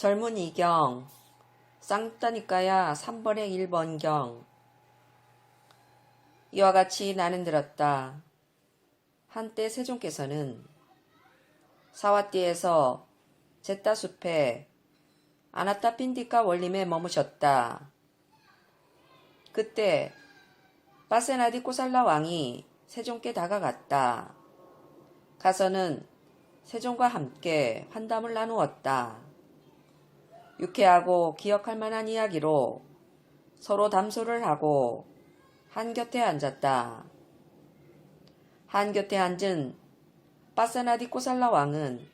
젊은 이경 쌍따니까야 3번의 1번경 이와 같이 나는 들었다. 한때 세종께서는 사와띠에서 제따숲에 아나따 핀디카 원림에 머무셨다. 그때 바세나디 꼬살라 왕이 세종께 다가갔다. 가서는 세종과 함께 환담을 나누었다. 유쾌하고 기억할 만한 이야기로 서로 담소를 하고 한 곁에 앉았다. 한 곁에 앉은 바세나디 꼬살라 왕은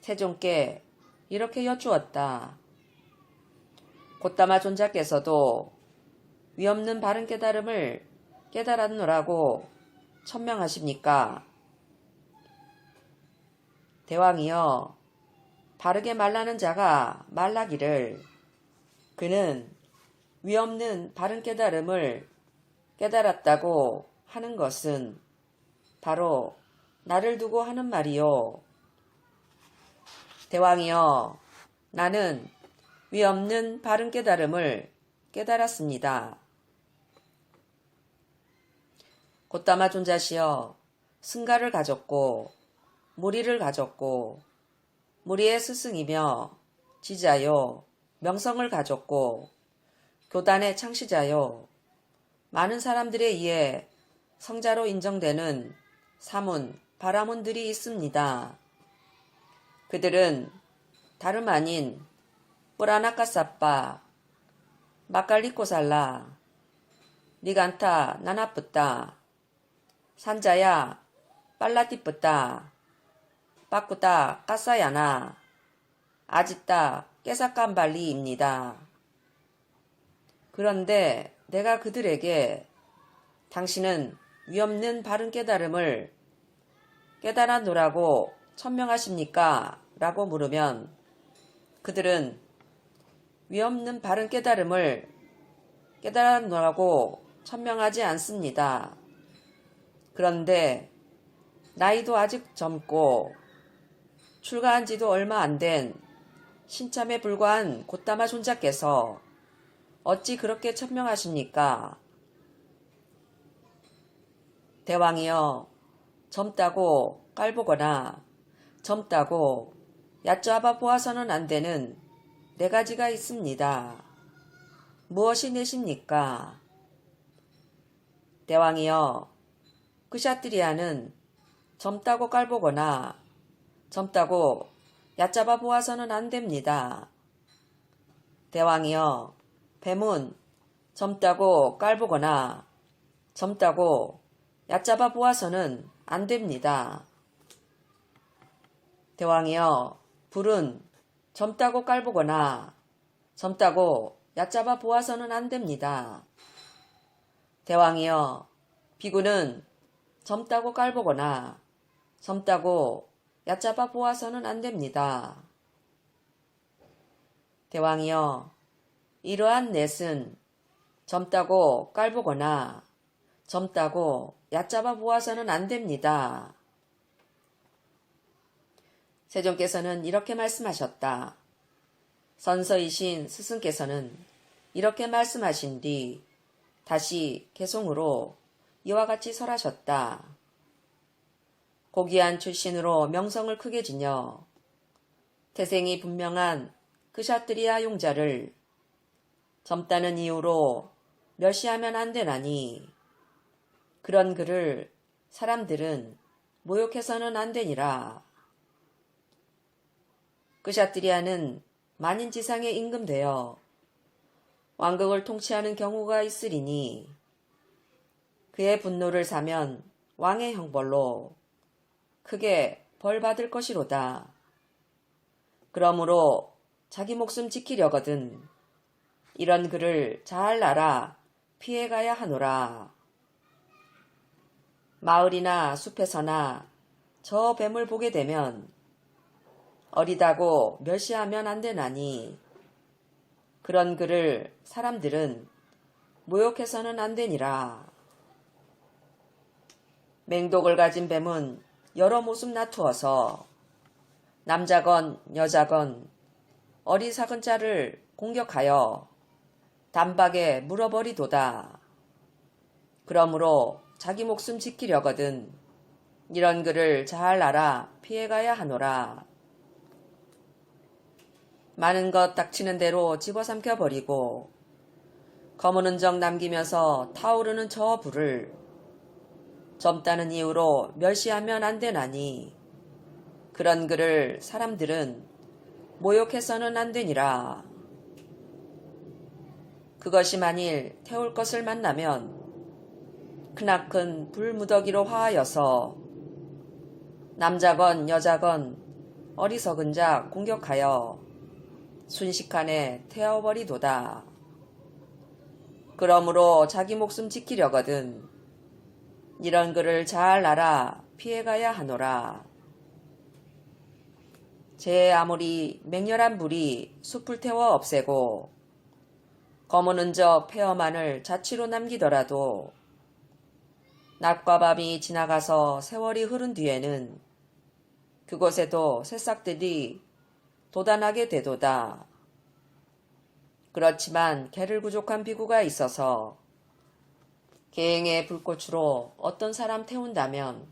세종께 이렇게 여쭈었다. 곧다마 존자께서도 위없는 바른 깨달음을 깨달았노라고 천명하십니까? 대왕이여, 바르게 말라는 자가 말라기를 그는 위없는 바른 깨달음을 깨달았다고 하는 것은 바로 나를 두고 하는 말이요. 대왕이여, 나는 위없는 바른 깨달음을 깨달았습니다. 곧다마 존자시여, 승가를 가졌고, 무리를 가졌고, 무리의 스승이며, 지자요, 명성을 가졌고, 교단의 창시자요, 많은 사람들에 의해 성자로 인정되는 사문, 바라문들이 있습니다. 그들은 다름 아닌 뿌라나카사빠, 마칼리코살라, 니간타 나나뿌따, 산자야 빨라띠뿌따, 바꾸따 까싸야나, 아지따 깨사깜발리입니다. 그런데 내가 그들에게 당신은 위없는 바른 깨달음을 깨달았노라고 천명하십니까? 라고 물으면 그들은 위없는 바른 깨달음을 깨달았노라고 천명하지 않습니다. 그런데 나이도 아직 젊고 출가한 지도 얼마 안 된 신참에 불과한 곧다마 손자께서 어찌 그렇게 천명하십니까? 대왕이여, 젊다고 깔보거나 젊다고 얕잡아 보아서는 안 되는 네 가지가 있습니다. 무엇이 내십니까? 대왕이여, 그샤트리아는 젊다고 깔보거나 젊다고 얕잡아 보아서는 안 됩니다. 대왕이여, 뱀은 젊다고 깔보거나 젊다고 얕잡아 보아서는 안 됩니다. 대왕이여, 불은 젊다고 깔보거나 젊다고 얕잡아 보아서는 안 됩니다. 대왕이여, 비구는 젊다고 깔보거나 젊다고 얕잡아 보아서는 안 됩니다. 대왕이여, 이러한 넷은 젊다고 깔보거나 젊다고 얕잡아 보아서는 안 됩니다. 세종께서는 이렇게 말씀하셨다. 선서이신 스승께서는 이렇게 말씀하신 뒤 다시 개송으로 이와 같이 설하셨다. 고귀한 출신으로 명성을 크게 지녀 태생이 분명한 그샤트리아 용자를 젊다는 이유로 멸시하면 안 되나니 그런 그를 사람들은 모욕해서는 안 되니라. 그샤트리아는 만인지상에 임금되어 왕국을 통치하는 경우가 있으리니 그의 분노를 사면 왕의 형벌로 크게 벌 받을 것이로다. 그러므로 자기 목숨 지키려거든 이런 그를 잘 알아 피해가야 하노라. 마을이나 숲에서나 저 뱀을 보게 되면 어리다고 멸시하면 안 되나니 그런 그를 사람들은 모욕해서는 안 되니라. 맹독을 가진 뱀은 여러 모습 나투어서 남자건 여자건 어리석은 자를 공격하여 단박에 물어버리도다. 그러므로 자기 목숨 지키려거든 이런 글을 잘 알아 피해가야 하노라. 많은 것 닥치는 대로 집어삼켜 버리고 검은 흔적 남기면서 타오르는 저 불을 젊다는 이유로 멸시하면 안 되나니 그런 글을 사람들은 모욕해서는 안 되니라. 그것이 만일 태울 것을 만나면 크나큰 불무더기로 화하여서 남자건 여자건 어리석은 자 공격하여 순식간에 태워버리도다. 그러므로 자기 목숨 지키려거든 이런 글을 잘 알아 피해가야 하노라. 제 아무리 맹렬한 불이 숲을 태워 없애고 검은 흔적 폐허만을 자취로 남기더라도 낮과 밤이 지나가서 세월이 흐른 뒤에는 그곳에도 새싹들이 도단하게 되도다. 그렇지만 개를 부족한 비구가 있어서 계행의 불꽃으로 어떤 사람 태운다면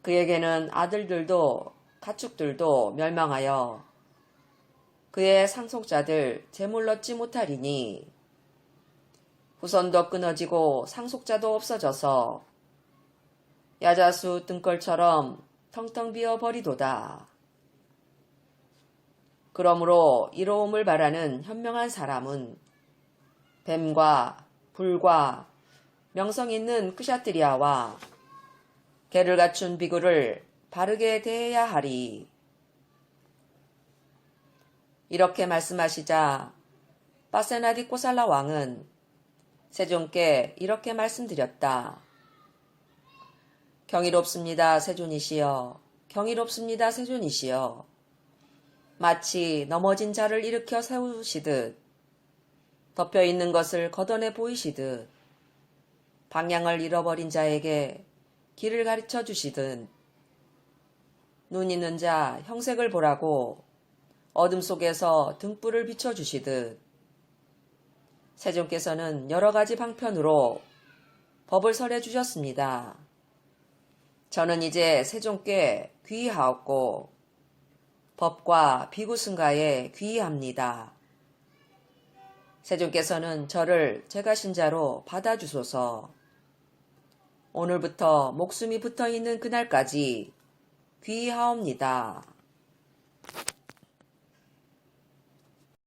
그에게는 아들들도 가축들도 멸망하여 그의 상속자들 재물 얻지 못하리니 후손도 끊어지고 상속자도 없어져서 야자수 등걸처럼 텅텅 비어 버리도다. 그러므로 이로움을 바라는 현명한 사람은 뱀과 불과 명성 있는 크샤트리아와 개를 갖춘 비구를 바르게 대해야 하리. 이렇게 말씀하시자 바세나디 꼬살라 왕은 세존께 이렇게 말씀드렸다. 경이롭습니다, 세존이시여. 경이롭습니다, 세존이시여. 마치 넘어진 자를 일으켜 세우시듯 덮여 있는 것을 걷어내 보이시듯 방향을 잃어버린 자에게 길을 가르쳐 주시듯 눈 있는 자 형색을 보라고 어둠 속에서 등불을 비춰 주시듯 세종께서는 여러 가지 방편으로 법을 설해 주셨습니다. 저는 이제 세종께 귀의하옵고 법과 비구승가에 귀의합니다. 세종께서는 저를 제가 신자로 받아주소서. 오늘부터 목숨이 붙어 있는 그날까지 귀의하옵니다.